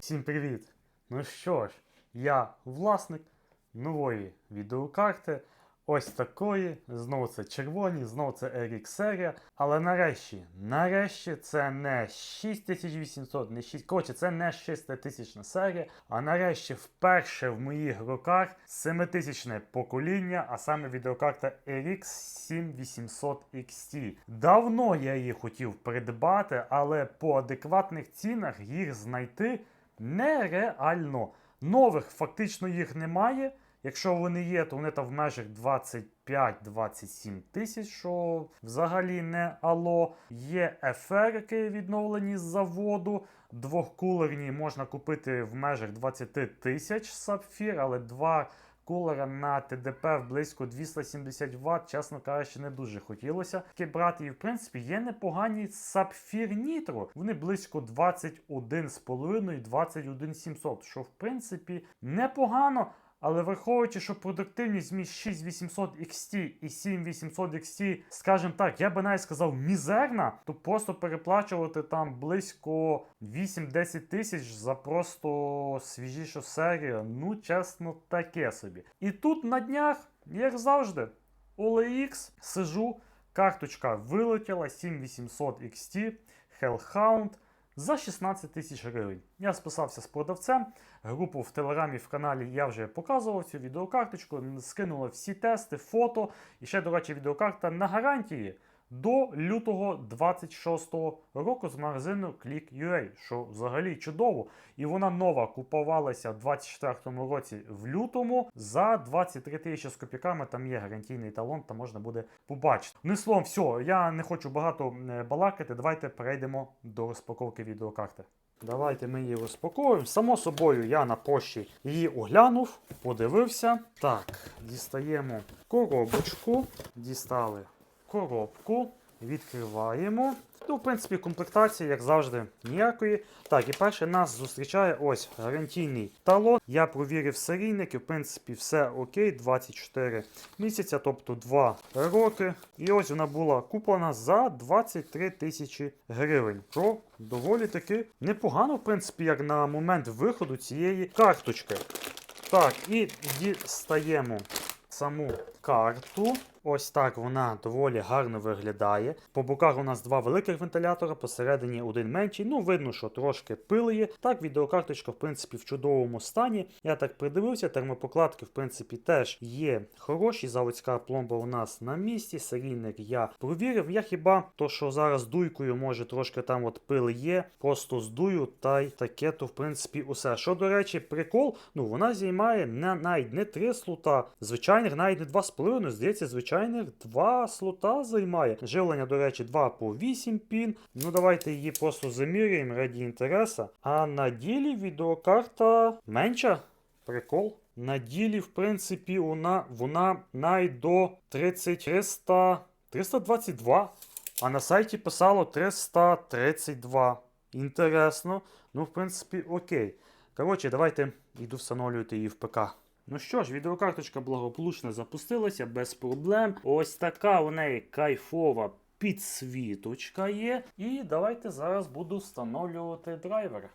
Всім привіт! Ну що ж, я власник нової відеокарти. Ось такої. Знову це червоні, знову це RX серія. Але нарешті, нарешті, це не 6800, не 6. Коротше, це не 6000 серія. А нарешті, вперше в моїх руках 7000 покоління, а саме відеокарта RX 7800 XT. Давно я її хотів придбати, але по адекватних цінах їх знайти нереально. Нових фактично їх немає. Якщо вони є, то вони там в межах 25-27 тисяч, що взагалі не ало. Є еферики відновлені з заводу. Двохкулерні можна купити в межах 20 тисяч сапфір, але два кулера на ТДП в близько 270 Вт, чесно кажучи, не дуже хотілося таке брати. І в принципі є непогані сапфір Нітро. Вони близько 21,5-21 700, що в принципі непогано. Але враховуючи, що продуктивність між 6800 XT і 7800 XT, скажімо так, я би навіть сказав мізерна, то просто переплачувати там близько 8-10 тисяч за просто свіжішу серію. Ну, чесно, таке собі. І тут на днях, як завжди, OLX сижу, карточка вилетіла 7800 XT, Hellhound за 16 тисяч гривень. Я списався з продавцем. Групу в телеграмі в каналі я вже показував цю відеокарточку, скинули всі тести, фото. І ще, до речі, відеокарта на гарантії до лютого 26-го року з магазину Click.ua, що взагалі чудово. І вона нова купувалася в 24-му році в лютому за 23 тисячі з копійками. Там є гарантійний талон, там можна буде побачити. Ну і словом, все, я не хочу багато балакати. Давайте перейдемо до розпаковки відеокарти. Давайте ми її розпакуємо. Само собою, я на пошті її оглянув, подивився. Так, дістаємо коробочку, дістали коробку, відкриваємо. Ну, в принципі, комплектація, як завжди, ніякої. Так, і перше нас зустрічає ось гарантійний талон. Я провірив серійник, в принципі все окей. 24 місяця, тобто 2 роки. І ось вона була куплена за 23 тисячі гривень. Що доволі таки непогано, в принципі, як на момент виходу цієї карточки. Так, і дістаємо саму карту. Ось так вона доволі гарно виглядає. По боках у нас два великих вентилятора, посередині один менший. Ну, видно, що трошки пилає. Так, відеокарточка, в принципі, в чудовому стані. Я так придивився, термопокладки, в принципі, теж є хороші. Заводська пломба у нас на місці. Серійник я провірив. Я хіба то, що зараз дуйкою, може трошки там от пил є, просто здую, та й таке, то в принципі усе. Що, до речі, прикол, ну вона займає не, навіть не 3 слота, звичайних, навіть не 2,5, здається, звичайних 2 слота займає. Живлення, до речі, 2 по 8 пін. Ну давайте її просто заміряємо раді інтереса. А на ділі відеокарта менша. Прикол. На ділі, в принципі, вона, вона навіть до 30 300, 322. А на сайті писало 332. Інтересно. Ну, в принципі, окей. Коротше, давайте йду встановлювати її в ПК. Ну що ж, відеокарточка благополучно запустилася без проблем. Ось така у неї кайфова підсвіточка є. І давайте зараз буду встановлювати драйвер.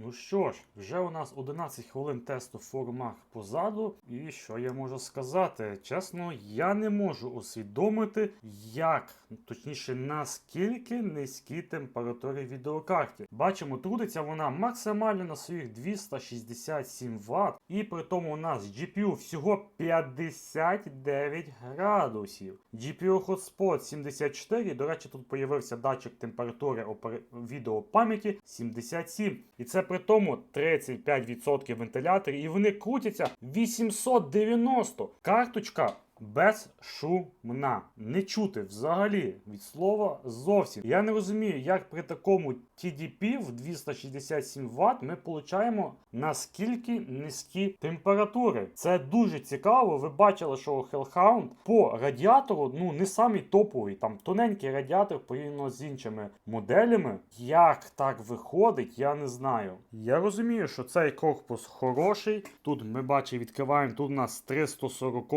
Ну що ж, вже у нас 11 хвилин тесту в формах позаду. І що я можу сказати? Чесно, я не можу усвідомити, як, точніше, наскільки низькі температури відеокарти. Бачимо, трудиться вона максимально на своїх 267 Вт. І при тому у нас GPU всього 59 градусів. GPU Hotspot 74. До речі, тут появився датчик температури відеопам'яті 77. І це при тому 35% вентиляторів, і вони крутяться 890. Карточка безшумна. Не чути взагалі від слова зовсім. Я не розумію, як при такому TDP в 267 Вт ми получаємо наскільки низькі температури. Це дуже цікаво. Ви бачили, що Hellhound по радіатору ну не самий топовий, там тоненький радіатор порівняно з іншими моделями. Як так виходить, я не знаю. Я розумію, що цей корпус хороший. Тут ми бачимо, відкриваємо, тут у нас 340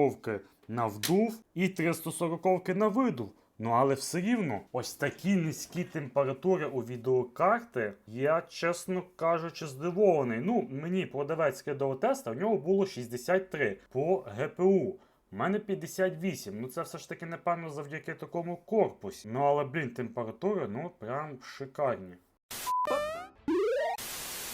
на вдув і 340 на видув. Ну але все рівно, ось такі низькі температури у відеокарти, я, чесно кажучи, здивований. Ну, мені продавець кидав теста, у нього було 63 по ГПУ. У мене 58. Ну це все ж таки, напевно, завдяки такому корпусі. Ну але, блін, температури, ну прям шикарні.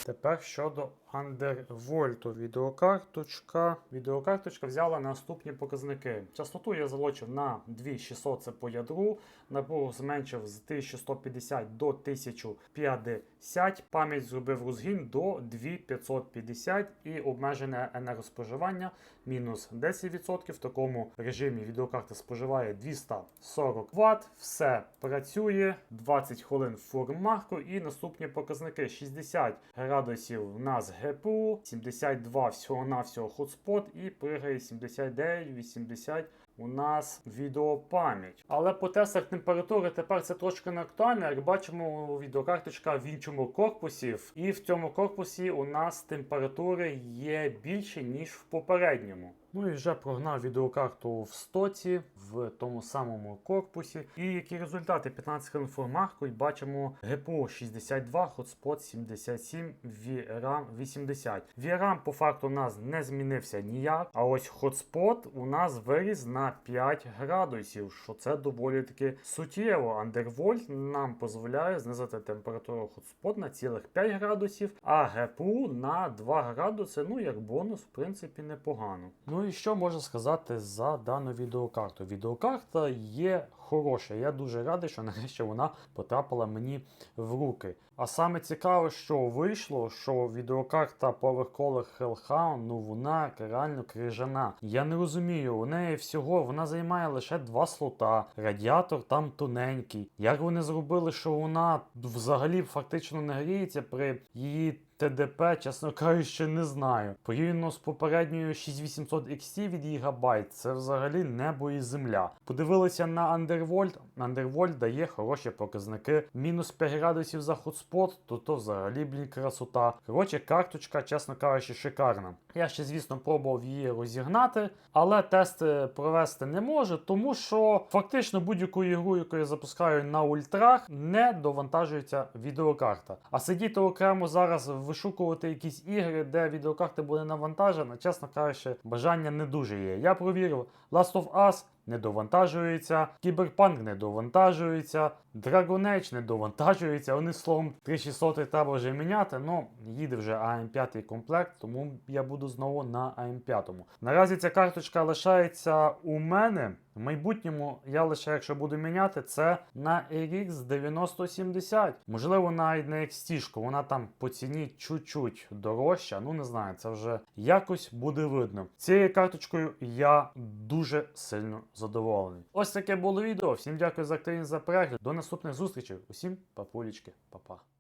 Тепер щодо андервольту. Відеокарточка. Відеокарточка взяла наступні показники. Частоту я залочив на 2600 це по ядру. Напругу зменшив з 1150 до 1050. Пам'ять зробив розгін до 2550 і обмежене енергоспоживання мінус 10%. В такому режимі відеокарта споживає 240 Вт. Все працює. 20 хвилин формарку і наступні показники 60 градусів у нас ГПУ, 72 всього-навсього хотспот і пригає 79-80 у нас відеопам'ять. Але по тестах температури тепер це трошки не актуально. Як бачимо, відеокарточка в іншому корпусі, і в цьому корпусі у нас температури є більше, ніж в попередньому. Ну і вже прогнав відеокарту в стоці в тому самому корпусі. І які результати 15 хвилин формарку, і бачимо ГПУ 62, Hotspot 77, VRAM 80. VRAM по факту у нас не змінився ніяк. А ось Hotspot у нас виріс на 5 градусів, що це доволі таки суттєво. Undervolt нам дозволяє знизити температуру Hotspot на цілих 5 градусів, а ГПУ на 2 градуси. Ну, як бонус, в принципі, непогано. Ну і що можна сказати за дану відеокарту? Відеокарта є хороша. Я дуже радий, що нарешті вона потрапила мені в руки. А саме цікаве, що вийшло, що відеокарта PowerColor Hellhound, ну вона реально крижана. Я не розумію, у неї всього вона займає лише два слота, радіатор там тоненький. Як вони зробили, що вона взагалі фактично не гріється при її ТДП, чесно кажучи, не знаю. Порівняно з попередньою 6800 XT від Gigabyte, це взагалі небо і земля. Подивилися на Undervolt. Undervolt дає хороші показники. Мінус 5 градусів за хотспот, то то взагалі, блін, красота. Коротше, карточка, чесно кажучи, шикарна. Я ще, звісно, пробував її розігнати, але тести провести не можу, тому що фактично будь-яку ігру, яку я запускаю на ультрах, не довантажується відеокарта. А сидіти окремо зараз вишукувати якісь ігри, де відеокарта буде навантажена, чесно кажучи, бажання не дуже є. Я провірив Last of Us. Не довантажується, Кіберпанк не довантажується, Age не довантажується. Вони словом 3600 треба вже міняти. Ну їде вже АМ5 комплект, тому я буду знову на АМ5. Наразі ця карточка лишається у мене. В майбутньому я лише, якщо буду міняти, це на RX 9070. Можливо, навіть на XT, вона там по ціні чуть-чуть дорожча. Ну не знаю, це вже якось буде видно. Цією карточкою я дуже сильно задоволений. Ось таке було відео. Всім дякую за активність за перегляд. До наступних зустрічей. Усім папулічки, па-па.